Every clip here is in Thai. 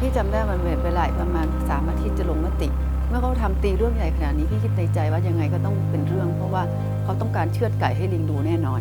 พี่จำได้มันเวลาประมาณสามอาทิตย์จะลงมติ เมื่อเขาทำตีเรื่องใหญ่ขนาดนี้พี่คิดในใจว่ายังไงก็ต้องเป็นเรื่อง เพราะว่าเขาต้องการเชือดไก่ให้ลิงดูแน่นอน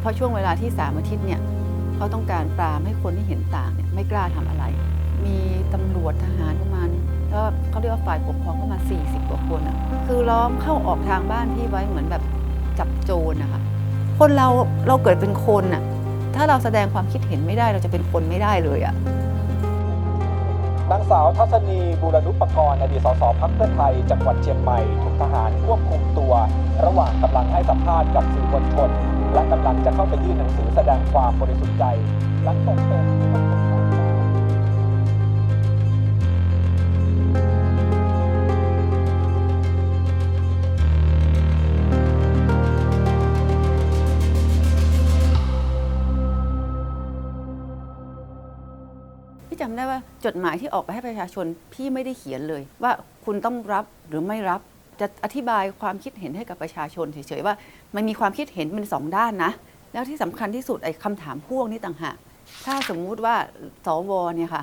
เพราะช่วงเวลาที่สามอาทิตย์เนี่ยเขาต้องการปรามให้คนที่เห็นต่างเนี่ยไม่กล้าทำอะไร มีตำรวจทหารประมาณแล้วเขาเรียกว่าฝ่ายปกครองประมาณ40 กว่าคนอะคือล้อมเข้าออกทางบ้านพี่ไว้เหมือนแบบจับโจรนะคะคนเราเราเกิดเป็นคนอะถ้าเราแสดงความคิดเห็นไม่ได้เราจะเป็นคนไม่ได้เลยอะ นางสาวทัศนีบูรณุปกรณ์อดีตสสพักเพื่อไทยจังหวัดเชียงใหม่ถูกทหารควบคุมตัว ระหว่างกำลังให้สัมภาษณ์กับสื่อมวลชน และกำลังจะเข้าไปยื่นหนังสือแสดงความบริสุทธิ์ใจหลังตกเป็น ได้ว่าจดหมายที่ออกไปให้ประชาชนพี่ไม่ได้เขียนเลย ว่าคุณต้องรับหรือไม่รับจะอธิบายความคิดเห็นให้กับประชาชนเฉยๆว่า มันมีความคิดเห็นเป็นสองด้านนะ แล้วที่สำคัญที่สุดไอ้คำถามพ่วงนี่ต่างหากถ้าสมมุติว่าสวเนี่ยค่ะ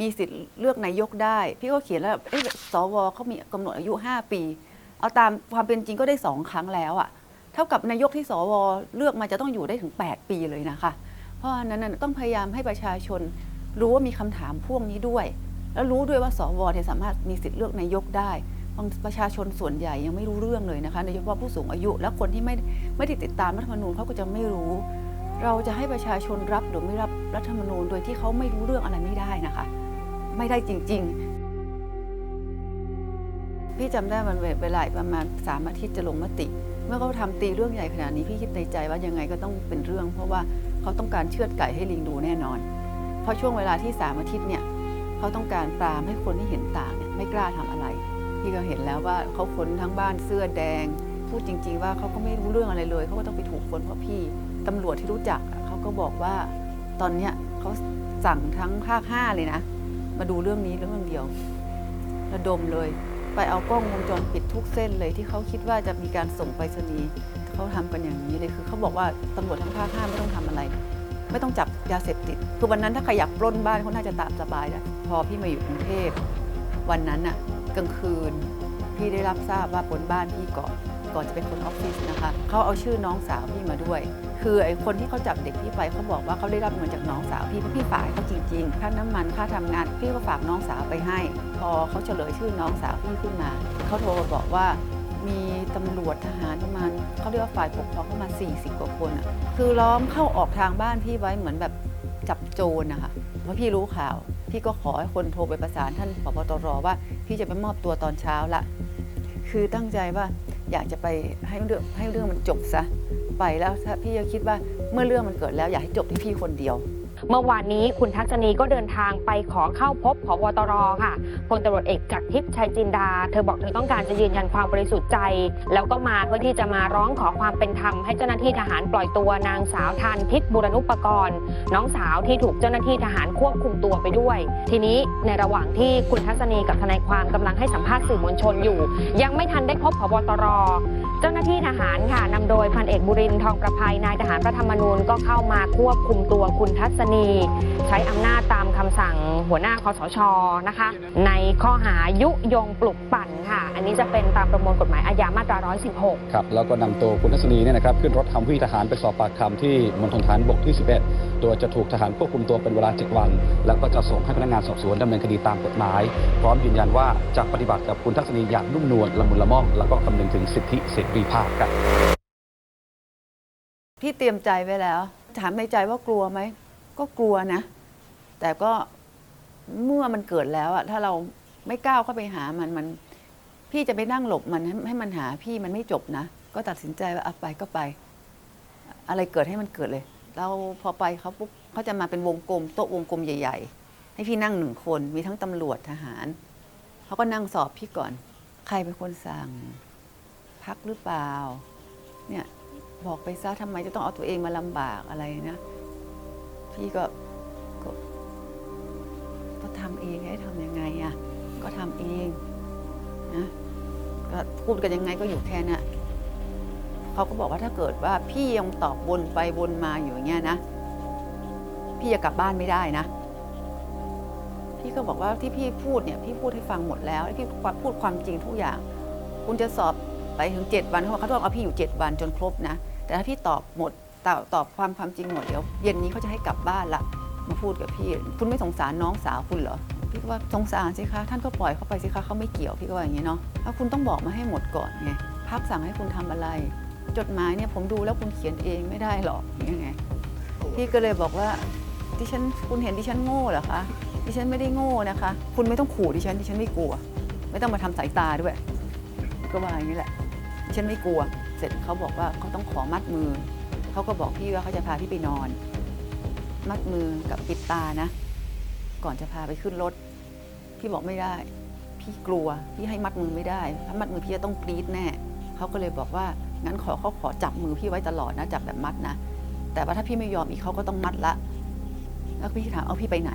มีสิทธิ์เลือกนายกได้ พี่ก็เขียนแล้วเอ๊ะสวเขามีกำหนดอายุ 5 ปี เอาตามความเป็นจริงก็ได้สองครั้งแล้วอะเท่ากับนายกที่สวเลือกมาจะต้องอยู่ได้ถึง 8 ปีเลยนะคะ เพราะนั้นต้องพยายามให้ประชาชน รู้ว่ามีคำถามพ่วงนี้ด้วย แล้วรู้ด้วยว่าสวเนี่ยสามารถมีสิทธิ์เลือกนายกได้บางประชาชนส่วนใหญ่ยังไม่รู้เรื่องเลยนะคะโดยเฉพาะผู้สูงอายุ และคนที่ไม่ไม่ได้ติดตามรัฐธรรมนูญเขาก็จะไม่รู้ เราจะให้ประชาชนรับหรือไม่รับรัฐธรรมนูญโดยที่เขาไม่รู้เรื่องอะไรไม่ได้นะคะ ไม่ได้จริง ๆ พี่จำได้มันเวลาประมาณสามอาทิตย์จะลงมติ เมื่อเขาทำตีเรื่องใหญ่ขนาดนี้พี่คิดในใจว่ายังไงก็ต้องเป็นเรื่อง เพราะว่าเขาต้องการเชือดไก่ให้ลิงดูแน่นอน เพราะช่วงเวลาที่สามอาทิตย์เนี่ยเขาต้องการปรามให้คนที่เห็นต่างเนี่ยไม่กล้าทำอะไรพี่ก็เห็นแล้วว่าเขาค้นทั้งบ้านเสื้อแดง พูดจริง ๆ ว่าเขาก็ไม่รู้เรื่องอะไรเลยเขาก็ต้องไปถูกคนเพราะพี่ตำรวจที่รู้จักเขาก็บอกว่าตอนเนี้ยเขาสั่งทั้งภาคห้าเลยนะ มาดูเรื่องนี้เรื่องเดียวระดมเลย ไปเอากล้องวงจรปิดทุกเส้นเลยที่เขาคิดว่าจะมีการส่งไปรษณีย์เขาทำกันอย่างนี้เลยคือเขาบอกว่าตำรวจทั้งภาคห้าไม่ต้องทำอะไร ไม่ต้องจับยาเสพติด คือวันนั้นถ้าใครอยากปล้นบ้านเขาน่าจะตามสบายแหละพอพี่มาอยู่กรุงเทพวันนั้นน่ะกลางคืน พี่ได้รับทราบว่าบนบ้านพี่ก่อนก่อนจะเป็นคนออฟฟิศนะคะเขาเอาชื่อน้องสาวพี่มาด้วย คือไอ้คนที่เขาจับเด็กพี่ไปเขาบอกว่าเขาได้รับเงินจากน้องสาวพี่เพราะพี่ฝากเขาจริงๆค่าน้ำมันค่าทำงานพี่ก็ฝากน้องสาวไปให้ พอเขาเฉลยชื่อน้องสาวพี่ขึ้นมาเขาโทรมาบอกว่า มีตำรวจทหารประมาณเขาเรียกว่าฝ่ายปกครองประมา 40 กว่าคนอะคือล้อมเข้าออกทางบ้านพี่ไว้เหมือนแบบจับโจรนะคะเพราะพี่รู้ข่าว พี่ก็ขอให้คนโทรไปประสานท่านผบตรว่า พี่จะไปมอบตัวตอนเช้าละ คือตั้งใจว่าอยากจะไปให้เรื่องให้เรื่องมันจบซะไปแล้วถ้าพี่ก็คิดว่าเมื่อเรื่องมันเกิดแล้วอยากให้จบที่พี่คนเดียว เมื่อวานนี้คุณทัศนีก็เดินทางไปขอเข้าพบผบตรค่ะพลตำรวจเอกจากทิพย์ชัยจินดา เธอบอกเธอต้องการจะยืนยันความบริสุทธิ์ใจ แล้วก็มาเพื่อที่จะมาร้องขอความเป็นธรรมให้เจ้าหน้าที่ทหารปล่อยตัวนางสาวทานพิษบุรณุปกรณ์ น้องสาวที่ถูกเจ้าหน้าที่ทหารควบคุมตัวไปด้วย ทีนี้ในระหว่างที่คุณทัศนีกับทนายความกำลังให้สัมภาษณ์สื่อมวลชนอยู่ ยังไม่ทันได้พบผบตร เจ้าหน้าที่ทหารค่ะนำโดยพันเอกบุรินทร์ทองประภัยนายทหารพระธรรมนูญก็เข้ามาควบคุมตัวคุณทัศนี ใช้อำนาจตามคำสั่งหัวหน้าคอสชนะคะ ในข้อหายุยงปลุกปั่นค่ะ อันนี้จะเป็นตามประมวลกฎหมายอาญามาตรา 116 ครับ แล้วก็นำตัวคุณทัศนีเนี่ยนะครับขึ้นรถทำวิทหารไปสอบปากคำที่มณฑลฐานบกที่ 11 โดยจะถูกทหารควบคุมตัวเป็นเวลา 7 วัน แล้วก็จะส่งให้พนักงานสอบสวนดำเนินคดีตามกฎหมาย พร้อมยืนยันว่าจะปฏิบัติกับคุณทัศนีอย่างนุ่มนวลละมุนละม่อมแล้วก็คำนึงถึงสิทธิเสรีภาพครับพี่เตรียมใจไว้แล้ว ถามในใจว่ากลัวไหมก็กลัวนะ แต่ก็เมื่อมันเกิดแล้วอะถ้าเราไม่ก้าวเข้าไปหามันมัน พี่จะไปนั่งหลบมันให้ใหมันหาพี่มันไม่จบนะ ก็ตัดสินใจว่าเอาไปก็ไป อะไรเกิดให้มันเกิดเลย เราพอไปเขาปุ๊บเขาจะมาเป็นวงกลมโต๊ะวงกลมใหญ่ ๆ ให้พี่นั่งหนึ่งคนมีทั้งตำรวจทหารเขาก็นั่งสอบพี่ก่อน ใครเป็นคนสั่ง พักหรือเปล่า เนี่ยบอกไปซะทำไมจะต้องเอาตัวเองมาลำบากอะไรนะ พี่ก็ก็ก็ทำเองให้ทำยังไงอะ่ะก็ทำเองนะก็พูดกันยังไงก็อยู่แค่เนี้ เขาก็บอกว่าถ้าเกิดว่าพี่ยังตอบวนไปวนมาอยู่อย่างเงี้ยนะ พี่จะกลับบ้านไม่ได้นะ พี่ก็บอกว่าที่พี่พูดเนี่ยพี่พูดให้ฟังหมดแล้วพี่พูดความจริงทุกอย่าง คุณจะสอบไปถึง 7 วันเขาบอกเขาต้องเอาพี่อยู่ 7 วันจนครบนะ แต่ถ้าพี่ตอบหมดตอบตอบความความจริงหมดเดี๋ยวเย็นนี้เขาจะให้กลับบ้านละมาพูดกับพี่ คุณไม่สงสารน้องสาวคุณเหรอพี่ก็ว่าสงสารสิคะท่านก็ปล่อยเขาไปสิคะเขาไม่เกี่ยวพี่ก็ว่าอย่างนี้เนาะแล้วคุณต้องบอกมาให้หมดก่อนไงพักสั่งให้คุณทำอะไร จดหมายเนี่ยผมดูแล้วคุณเขียนเองไม่ได้หรอกย่างไงพี่ก็เลยบอกว่าดิฉันคุณเห็นดิฉันโง่เหรอคะดิฉันไม่ได้โง่นะคะ คุณไม่ต้องขู่ดิฉันดิฉันไม่กลัว ไม่ต้องมาทำสายตาด้วย ก็ว่าอย่างนี้แหละฉันไม่กลัว เสร็จเขาบอกว่าเขาต้องขอมัดมือเขาก็บอกพี่ว่าเขาจะพาพี่ไปนอน มัดมือกับปิดตานะ ก่อนจะพาไปขึ้นรถพี่บอกไม่ได้ พี่กลัวพี่ให้มัดมือไม่ได้ถ้ามัดมือพี่จะต้องกรี๊ดแน่เขาก็เลยบอกว่า งั้นขอเขาขอจับมือพี่ไว้ตลอดนะจับแบบมัดนะแต่ว่าถ้าพี่ไม่ยอมอีกเขาก็ต้องมัดละแล้วพี่ถามเอาพี่ไปไหน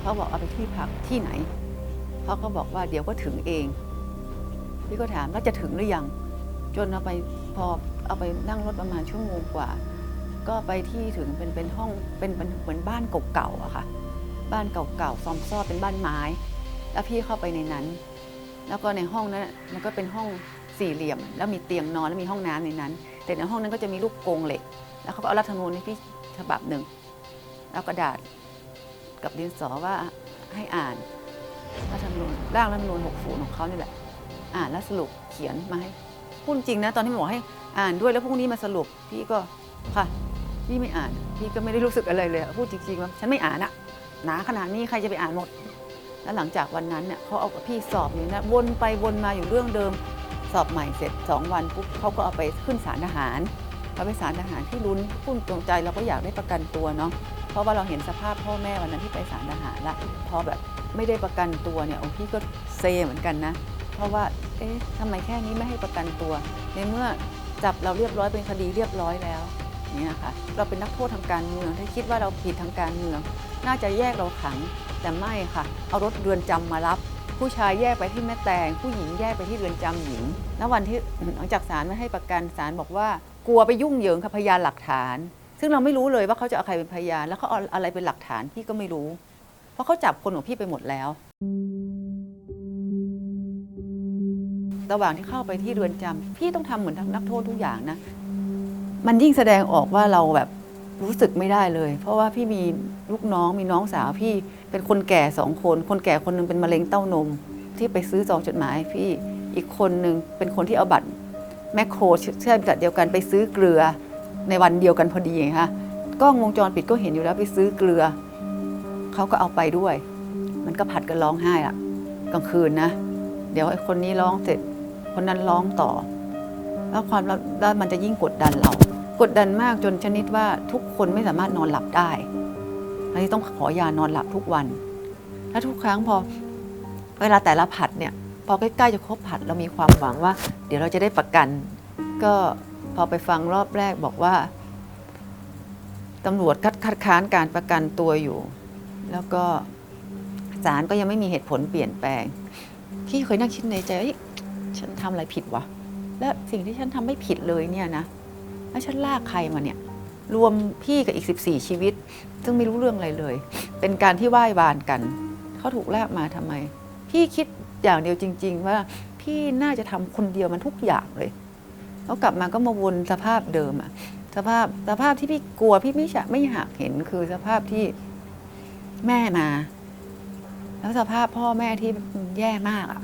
เขาบอกเอาไปที่พักที่ไหนเขาก็บอกว่าเดี๋ยวก็ถึงเอง พี่ก็ถามแล้วจะถึงหรือยัง จนเอาไปพอเอาไปนั่งรถประมาณชั่วโมงกว่า ก็ไปที่ถึงเป็นเป็นห้องเป็นเป็นเหมือนบ้านเก่าๆอะค่ะ บ้านเก่าๆซอมซ่อเป็นบ้านไม้ แล้วพี่เข้าไปในนั้น แล้วก็ในห้องนั้นมันก็เป็นห้อง สี่เหลี่ยม แล้วมีเตียงนอนแล้วมีห้องน้ำในนั้น แต่ในห้องนั้นก็จะมีลูกกรงเหล็ก แล้วเขาก็เอารัฐธรรมนูญให้พี่ฉบับหนึ่งแล้วกระดาษกับดินสอว่าให้อ่านรัฐธรรมนูญร่างรัฐธรรมนูญ60ของเขานี่แหละอ่านแล้วสรุปเขียนมาให้พูดจริงนะตอนที่บอกให้อ่านด้วยแล้วพรุ่งนี้มาสรุปพี่ก็ค่ะพี่ไม่อ่าน พี่ก็ไม่ได้รู้สึกอะไรเลยพูดจริงๆว่าฉันไม่อ่านอะหนาขนาดนี้ใครจะไปอ่านหมด แล้วหลังจากวันนั้นเนี่ยเขาเอากับพี่สอบอยู่นะวนไปวนมาอยู่เรื่องเดิม สอบใหม่เสร็จ 2 วันปุ๊บเขาก็เอาไปขึ้นศาลทหารเอาไปศาลทหารที่ลุ้นพุ่นตรงใจเราก็อยากได้ประกันตัวเนาะเพราะว่าเราเห็นสภาพพ่อแม่วันนั้นที่ไปศาลทหารละพอแบบไม่ได้ประกันตัวเนี่ยโอ้พี่ก็เซเหมือนกันนะ เพราะว่าเอ๊ะทำไมแค่นี้ไม่ให้ประกันตัว ในเมื่อจับเราเรียบร้อยเป็นคดีเรียบร้อยแล้วเนี่ยค่ะเราเป็นนักโทษทางการเมืองถ้าคิดว่าเราผิดทางการเมือง น่าจะแยกเราขังแต่ไม่ค่ะ เอารถเรือนจำมารับ ผู้ชายแยกไปที่แม่แตง ผู้หญิงแยกไปที่เรือนจำหญิงแล้ววันที่หลังจากศาลไม่ให้ประกันศาลบอกว่ากลัวไปยุ่งเหยิงกับพยานหลักฐาน ซึ่งเราไม่รู้เลยว่าเขาจะเอาใครเป็นพยาน แล้วเขาเอาอะไรเป็นหลักฐานพี่ก็ไม่รู้ เพราะเขาจับคนของพี่ไปหมดแล้ว ระหว่างที่เข้าไปที่เรือนจำพี่ต้องทำเหมือนนักโทษทุกอย่างนะ มันยิ่งแสดงออกว่าเราแบบรู้สึกไม่ได้เลย เพราะว่าพี่มีลูกน้องมีน้องสาวพี่ เป็นคนแก่สองคน คนแก่คนหนึงเป็นมะเร็งเต้านม ที่ไปซื้อซองจดหมายพี่อีกคนหนึ่งเป็นคนที่เอาบัตรแมคโครเชื่อมกัดเดียวกันไปซื้อเกลือในวันเดียวกันพอดีไงคะกล้องวงจรปิดก็เห็นอยู่แล้วไปซื้อเกลือเขาก็เอาไปด้วย มันก็ผัดกันร้องไห้อะกลางคืนนะ เดี๋ยวไอ้คนนี้ร้องเสร็จ คนนั้นร้องต่อ แล้วความแล้วมันจะยิ่งกดดันเรา กดดันมากจนชนิดว่าทุกคนไม่สามารถนอนหลับได้ อันนี้ต้องขอยานอนหลับทุกวัน และทุกครั้งพอเวลาแต่ละผัดเนี่ยพอใกล้ๆจะครบผัดเรามีความหวังว่า เดี๋ยวเราจะได้ประกัน ก็พอไปฟังรอบแรกบอกว่าตำรวจคัดคัดค้านการประกันตัวอยู่ แล้วก็ศาลก็ยังไม่มีเหตุผลเปลี่ยนแปลงพี่เคยนั่งคิดในใจว่าฉันทำอะไรผิดวะและสิ่งที่ฉันทำไม่ผิดเลยเนี่ยนะแล้วฉันลากใครมาเนี่ย รวมพี่กับอีก 14 ชีวิต ซึ่งไม่รู้เรื่องอะไรเลย เป็นการที่ไหว้วานกัน เขาถูกลากมาทำไม พี่คิดอย่างเดียวจริง ๆ ว่าพี่น่าจะทำคนเดียวมันทุกอย่างเลยแล้วกลับมาก็มาวนสภาพเดิมอะสภาพสภาพที่พี่กลัวพี่ไม่ฉะไม่อยากเห็นคือสภาพที่แม่มา แล้วสภาพพ่อแม่ที่แย่มากอะ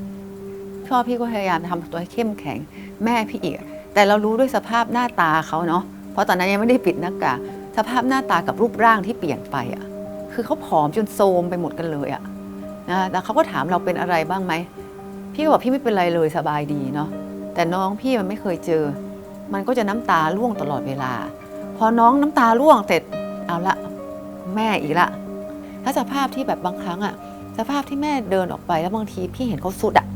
พ่อพี่ก็พยายามทำตัวให้เข้มแข็ง แม่พี่อีกแต่เรารู้ด้วยสภาพหน้าตาเขาเนาะ เพราะตอนนั้นยังไม่ได้ปิดหน้ากากสภาพหน้าตากับรูปร่างที่เปลี่ยนไปอะคือเขาผอมจนโทมไปหมดกันเลยอะนะแต่เขาก็ถามเราเป็นอะไรบ้างไหมพี่ก็บอกพี่ไม่เป็นไรเลยสบายดีเนาะแต่น้องพี่มันไม่เคยเจอ มันก็จะน้ำตาร่วงตลอดเวลา พอน้องน้ำตาร่วงเสร็จเอาละแม่อีกละถ้าสภาพที่แบบบางครั้งอะสภาพที่แม่เดินออกไปแล้วบางทีพี่เห็นเขาสุดอะ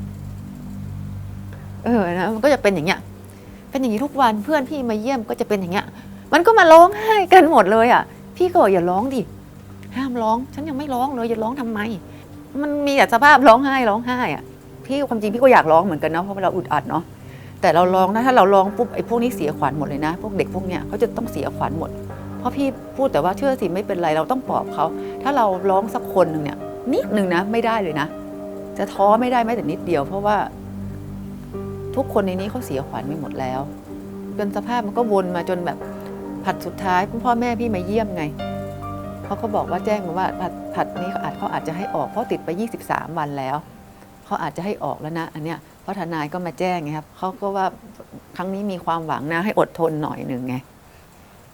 เออนะมันก็จะเป็นอย่างเงี้ย เป็นอย่างนี้ทุกวันเพื่อนพี่มาเยี่ยมก็จะเป็นอย่างเงี้ย มันก็มาร้องไห้กันหมดเลยอะ พี่ก็บอกอย่าร้องดิห้ามร้อง ฉันยังไม่ร้องเลยอย่าร้องทำไม มันมีแต่สภาพร้องไห้ร้องไห้อะพี่ความจริงพี่ก็อยากร้องเหมือนกันนะเพราะเราอึดอัดเนาะแต่เราร้องนะถ้าเราร้องปุ๊บไอ้พวกนี้เสียขวัญหมดเลยนะ พวกเด็กพวกเนี้ยเขาจะต้องเสียขวัญหมด เพราะพี่พูดแต่ว่าเชื่อสิไม่เป็นไรเราต้องปลอบเขาถ้าเราร้องสักคนหนึ่งเนี่ยนิดหนึ่งนะไม่ได้เลยนะ จะท้อไม่ได้แม้แต่นิดเดียว เพราะว่า ทุกคนในนี้เขาเสียขวัญไปหมดแล้ว จนสภาพมันก็วนมาจนแบบผัดสุดท้ายคุณพ่อแม่พี่มาเยี่ยมไงเขาก็บอกว่าแจ้งมาว่าผัดผัดนี้เขาอาจเขาอาจจะให้ออกเพราะติดไป 23 วันแล้วเขาอาจจะให้ออกแล้วนะอันเนี้ยเพราะทนายก็มาแจ้งไงครับเขาก็ว่าครั้งนี้มีความหวังนะให้อดทนหน่อยหนึ่งไง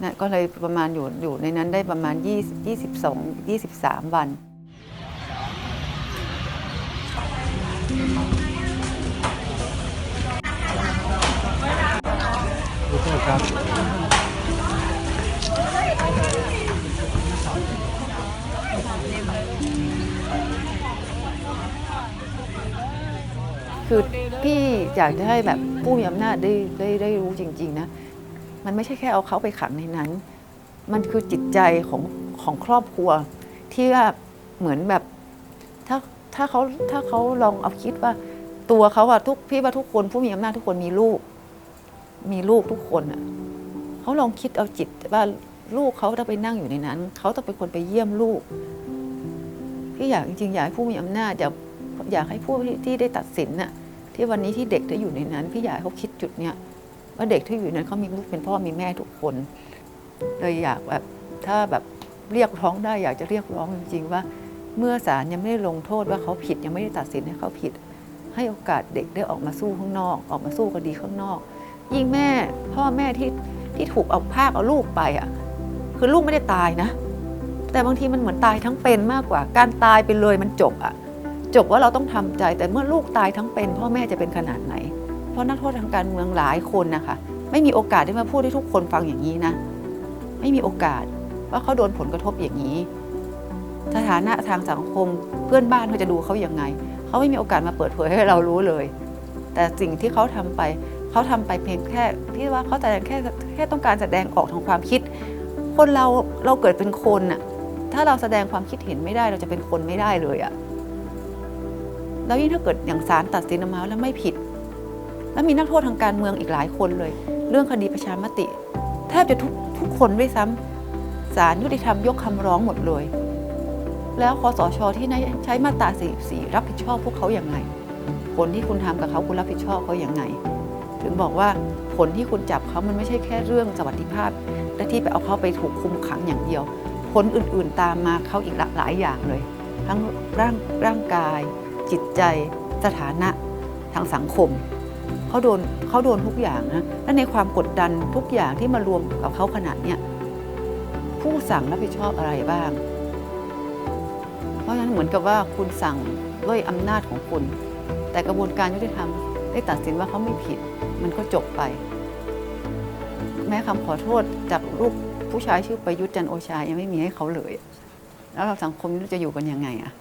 นะก็เลยประมาณอยู่อยู่ในนั้นได้ประมาณ20 22 23 วัน คือพี่อยากจะให้แบบผู้มีอำนาจได้ได้ได้รู้จริง ๆ นะ มันไม่ใช่แค่เอาเขาไปขังในนั้น มันคือจิตใจของของครอบครัว ที่ว่าเหมือนแบบถ้าถ้าเขาถ้าเขาลองเอาคิดว่าตัวเขาอะทุกพี่ว่าทุกคนผู้มีอำนาจทุกคนมีลูก มีลูกทุกคนอะเขาลองคิดเอาจิตว่าลูกเขาต้องไปนั่งอยู่ในนั้นเขาต้องเป็นคนไปเยี่ยมลูกพี่อยากจริงๆอยากให้ผู้มีอำนาจอยากอยากให้ผู้ที่ได้ตัดสินน่ะที่วันนี้ที่เด็กได้อยู่ในนั้น พี่อยากให้เขาคิดจุดเนี้ยว่าเด็กที่อยู่ในนั้นเขามีลูกเป็นพ่อมีแม่ทุกคนเลยอยากแบบถ้าแบบเรียกร้องได้อยากจะเรียกร้องจริง ๆ ว่า เมื่อศาลยังไม่ได้ลงโทษว่าเขาผิดยังไม่ได้ตัดสินให้เขาผิด ให้โอกาสเด็กได้ออกมาสู้ข้างนอก ออกมาสู้คดีข้างนอก ยิ่งแม่ พ่อแม่ที่ที่ถูกเอาภาคเอาลูกไปอะ คือลูกไม่ได้ตายนะ แต่บางทีมันเหมือนตายทั้งเป็นมากกว่า การตายไปเลยมันจบอะจบว่าเราต้องทำใจ แต่เมื่อลูกตายทั้งเป็น พ่อแม่จะเป็นขนาดไหน เพราะนักโทษทางการเมืองหลายคนนะคะ ไม่มีโอกาสได้มาพูดให้ทุกคนฟังอย่างนี้นะ ไม่มีโอกาสว่าเขาโดนผลกระทบอย่างนี้ สถานะทางสังคมเพื่อนบ้านเขาจะดูเขาอย่างไง เขาไม่มีโอกาสมาเปิดเผยให้เรารู้เลย แต่สิ่งที่เขาทำไป เขาทำไปเพียงแค่พี่ว่าเขาแสดงแค่แค่ต้องการแสดงออกทางความคิด คนเราเราเกิดเป็นคนน่ะถ้าเราแสดงความคิดเห็นไม่ได้เราจะเป็นคนไม่ได้เลยอะแล้วยิ่งถ้าเกิดอย่างศาลตัดสินออกมาแล้วไม่ผิด แล้วมีนักโทษทางการเมืองอีกหลายคนเลย เรื่องคดีประชามติ แทบจะทุกทุกคนด้วยซ้ำศาลยุติธรรมยกคำร้องหมดเลย แล้วคอสชที่ใช้มาตรา44รับผิดชอบพวกเขาอย่างไงผลที่คุณทำกับเขาคุณรับผิดชอบเขาอย่างไง ถึงบอกว่าผลที่คุณจับเขามันไม่ใช่แค่เรื่องสวัสดิภาพ และที่ไปเอาเขาไปถูกคุมขังอย่างเดียว ผลอื่นๆตามมาเขาอีกหลายอย่างเลย ทั้งร่างร่างกาย จิตใจ สถานะทางสังคมเขาโดนเขาโดนทุกอย่างนะและในความกดดันทุกอย่างที่มารวมกับเขาขนาดเนี้ยผู้สั่งรับผิดชอบอะไรบ้าง เพราะฉะนั้นเหมือนกับว่าคุณสั่งด้วยอำนาจของคุณ แต่กระบวนการยุติธรรม ได้ตัดสินว่าเขาไม่ผิด มันก็จบไป แม้คำขอโทษจากลูกผู้ชายชื่อประยุทธ์จันโอชายังไม่มีให้เขาเลย แล้วเราสังคมนี้จะอยู่กันยังไงอะ